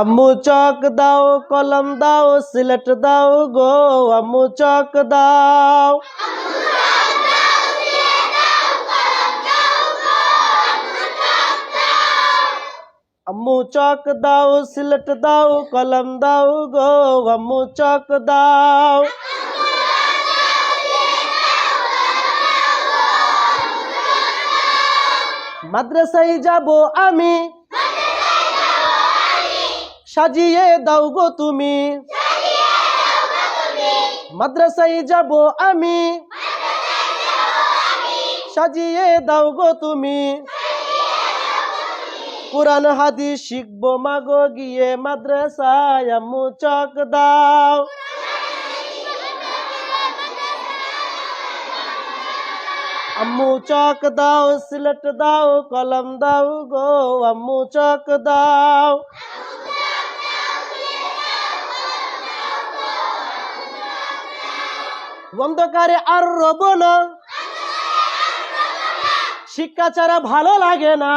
আম্মু চক দাও, কলম দাও, সিলেট দাও গো, আম্মু চক দাও। আম্মু চক দাও, সিলেট দাও, কলম দাও গো, আম্মু চক দাও। মাদ্রাসায় যাব আমি সাজিয়ে দাও গো তুমি। মাদ্রাসায় যাব আমি। সাজিয়ে দাও গো তুমি। কোরআন, হাদিস শিখব মাগো, গিয়ে মাদ্রাসায় আম্মু চক দাও। আম্মু চক দাও, সিলেট দাও, কলম দাও গো, আম্মু চক দাও। অন্ধকারে আর রব না। শিক্ষা ছাড়া ভালো লাগে না।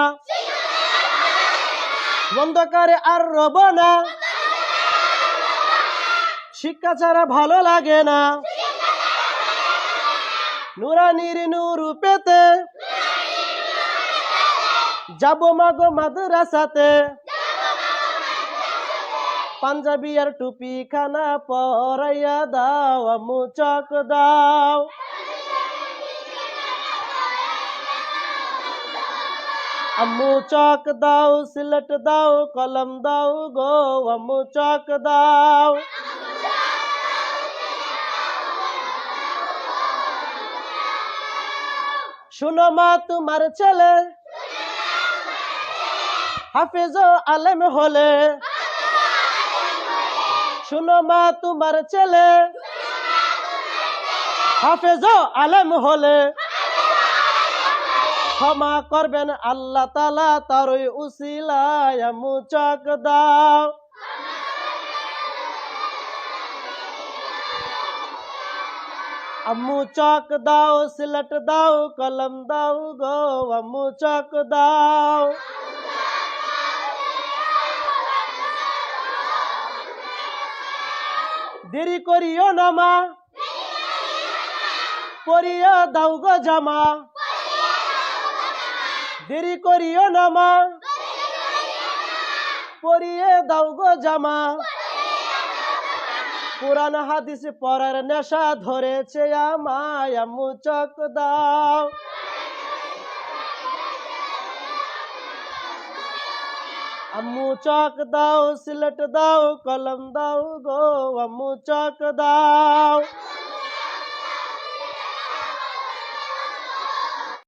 অন্ধকারে আর রব না। শিক্ষা ছাড়া ভালো লাগে না। নুরানির নূর পেতে। যাব মাগো মাদ্রাসাতে। পাঞ্জাবি আর টুপি খানা পরাইয়া দাও আমু চক দাও। আম্মু চক দাও, সিলেট দাও, কলম দাও গো, আম্মু চক দাও। শুনো মা তোমার ছেলে, হাফেজ আলেম হলে শুনো মা তোমার ছেলে। হাফেজ আলেম হলে ক্ষমা করবেন আল্লাহ তালা তারই উসিলায় মুচক দাও। আম্মু চক দাও, সিলেট দাও, কলম দাও গো, আম্মু চক দাও। দেরি করিও না, মা। পরিয়া দাও গো জামা। দেরি করিও না, মা। পরিয়ে দাও গো জামা। কোরআন হাদিস পড়ার নেশা ধরেছে আমায়, আম্মু চক দাও আম্মু চক দাও সিলেট দাও কলম দাও গো আম্মু চক দাও